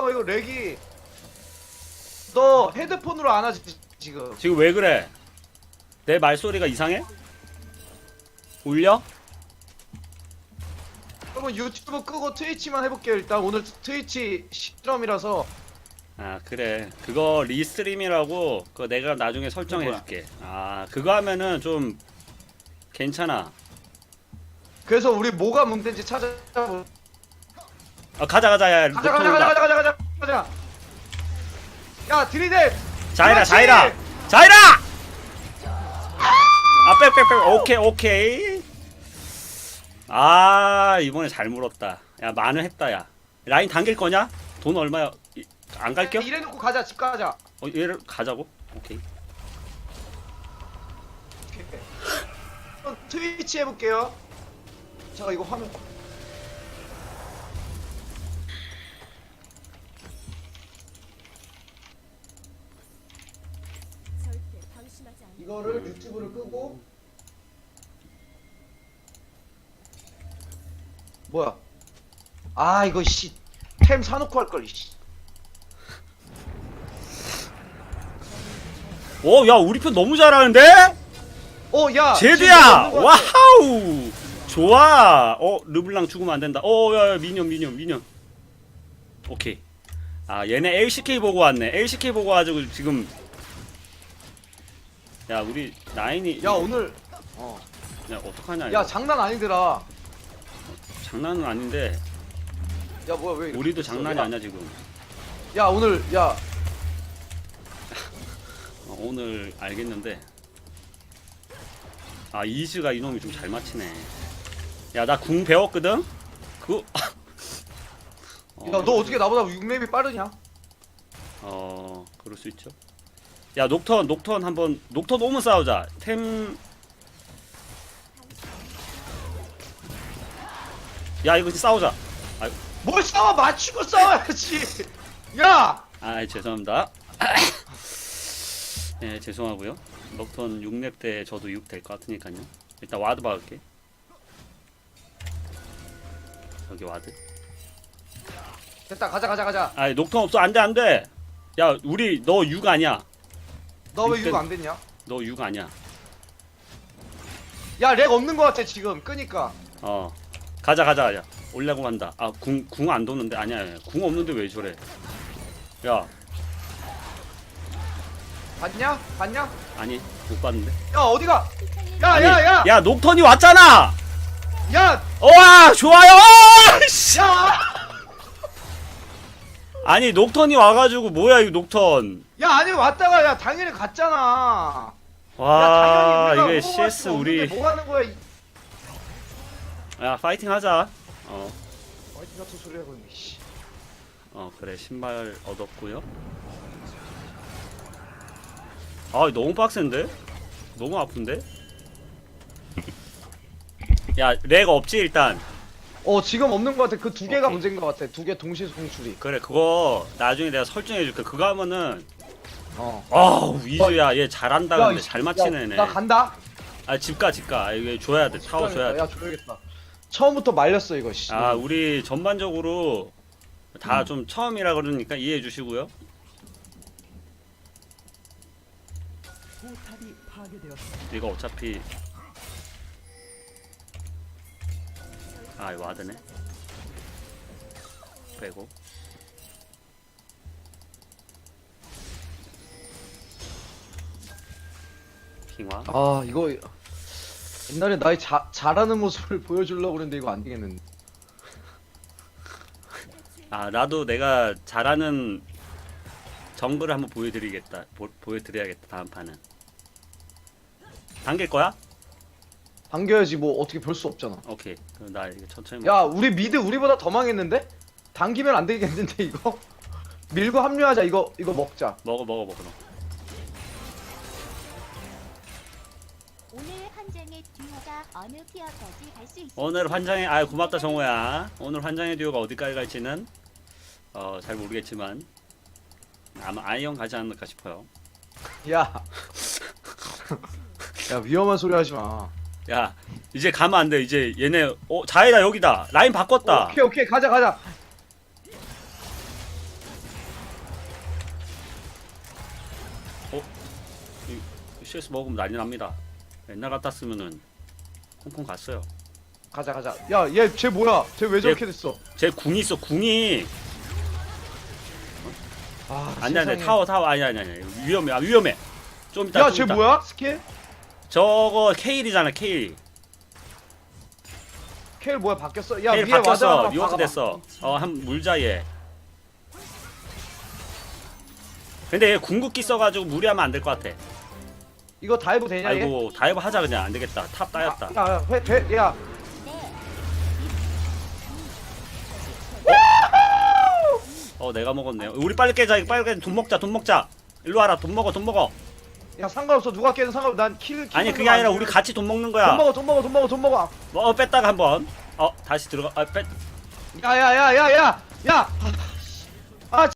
잠깐만 이거 렉이. 너 헤드폰으로 안 하지 지금. 지금 왜 그래? 내 말소리가 이상해? 울려? 그러면 유튜브 끄고 트위치만 해볼게요 일단. 오늘 트위치 실험이라서. 아 그래. 그거 리스트림이라고 그거 내가 나중에 설정해줄게. 아 그거 하면은 좀 괜찮아. 그래서 우리 뭐가 문제인지 찾아보 아 가자 가자. 야 가자 가자 가자. 가자 가자 가자 가자. 야 드리델 자이라 그렇지! 자이라. 자이라! 아빽빽빽. 오케이 오케이. 아 이번에 잘 물었다. 야 만원 했다 야. 라인 당길 거냐? 돈 얼마야? 이- 안 갈겨? 이래놓고 가자 집 가자. 어 얘를 가자고? 오케이. 오케이. 그럼 트위치 해볼게요. 잠깐 이거 화면 뭐야 아 이거 씨 템 사놓고 할 걸 씨. 오 야 우리 편 너무 잘하는데 어, 야! 제드야 지금 거. 와우 좋아 어 르블랑 죽으면 안 된다 어야 미니언 미니언 미니언 오케이 아 얘네 LCK 보고 왔네 LCK 보고 와가지고 지금 야 우리 나인이 야, 오늘. 어. 야 어떡하냐 야, 이거 장난 아니더라. 장난은 아닌데 야, 뭐야, 왜. 이렇게 우리도 됐어? 장난이 야, 아니야 지금 야, 오늘, 야. 어, 오늘 알겠는데 아 이즈가 이놈이 좀 잘 맞히네 야 나 궁 배웠거든 그 어, 야, 너 어떻게 나보다 6렙이 빠르냐? 어 그럴 수 있죠 야 녹턴 녹턴 한번 녹턴 오면 싸우자 템 야 이거 싸우자 뭘 싸워! 맞추고 싸워야지! 야! 아 죄송합니다 네 죄송하고요 녹턴 6렙 때 저도 6 될 것 같으니까요 일단 와드 박을게 여기 와드 됐다, 가자, 가자, 가자. 아 녹턴 없어 안돼 안돼 야 우리 너 6 아니야 너 왜 이거 안 됐냐? 너 6 아니야 야, 렉 없는 거 같아, 지금. 끄니까. 어 가자 가자 가자 올라고 간다 아 궁 궁 안 도는데 아니야 아니야. 궁 없는데 왜 저래 야 봤냐? 봤냐? 아니 못 봤는데 야, 어디가? 야, 아니, 야, 야! 야 녹턴이 왔잖아 야! 와 좋아요 어, 씨. 야! 아니 녹턴이 와가지고 뭐야 이 녹턴 야, 아니, 왔다가, 야, 당연히 갔잖아. 와 야, 당연히 이게 우리가 CS 우리 수가 없는데 뭐 하는 거야? 이- 야 파이팅 하자 어, 어디 같은 소리 하고 있네, 씨. 어 그래 신발 얻었고요 아 너무 빡센데 너무 아픈데 야 렉 없지 일단 어, 지금 없는 거 같아. 그 두 개가 오케이. 문제인 거 같아. 두 개 동시에 송출이. 그래 그거 나중에 내가 설정해 줄게 그거 하면은 어. 아우 이주야 얘 잘한다 야, 근데 이- 잘 맞히네 야, 나 간다. 아 집가 집가 아, 이거 줘야 돼 타워 줘야 야, 줘야겠다. 처음부터 말렸어, 이거, 씨. 돼아 우리 전반적으로 다 좀 처음이라 그러니까 이해해 주시고요 포탑이 파괴되었습니다. 이거 어차피 아 이거 와드네 빼고 킹화 아, 이거. 옛날에 나의 자, 잘하는 모습을 보여주려고 그랬는데 이거 안 되겠는데. 아 나도 내가 잘하는 정글을 한번 보여드리겠다 보, 보여드려야겠다 다음 판은 당길 거야? 당겨야지 뭐 어떻게 볼수 없잖아. 오케이 그럼 나 이거 천천히 야, 우리 미드 우리보다 더 망했는데? 당기면 안 되겠는데 이거? 밀고 합류하자. 이거 이거 먹자. 먹어 먹어 먹어 환장의 듀오가 어느 피어까지 갈 수 있을지 오늘 환장의 아 고맙다 정호야. 오늘 환장의 듀오가 어디까지 갈지는 어 잘 모르겠지만 아마 아이언 가지 않을까 싶어요. 야. 야 위험한 소리 하지 마. 야 이제 가면 안 돼. 이제 얘네 어 자해다 여기다 라인 바꿨다. 오케이 오케이 가자 가자. 어? CS 먹으면 난리 납니다. 옛날 같았으면은 콩콩 갔어요. 가자 가자. 야 얘 쟤 뭐야? 쟤 왜 저렇게 됐어? 제 궁이 있어 궁이. 아 아니 아니 세상에. 타워 타워. 아니 아니 아니 위험해 아 위험해. 좀 이따 좀 야쟤 이따. 뭐야? 스킬? 저거 케일이잖아 케일. 케일 뭐야? 바뀌었어? 야 케일 위에 바뀌었어. 리워크. 됐어. 어 한 물자 얘 근데 얘 궁극기 써가지고 무리하면 안 될 것 같아 이거 다이브 되냐 얘? 아이고 다이브 하자 그냥. 안 되겠다. 탑 따였다. 아, 야, 야, 회, 회, 야, 네. 어 내가 먹었네. 우리 빨리 깨자 이거 빨리 깨자. 돈 먹자 돈 먹자. 일로 와라. 돈 먹어 돈 먹어. 야 상관없어. 누가 깨든 상관없어. 난킬 아니 그게 아니라 우리 같이 돈 먹는 거야. 돈 먹어 돈 먹어 돈 먹어 돈 먹어. 어 뺐다가 한번. 어 다시 들어가. 아 뺐. 야야야야야. 야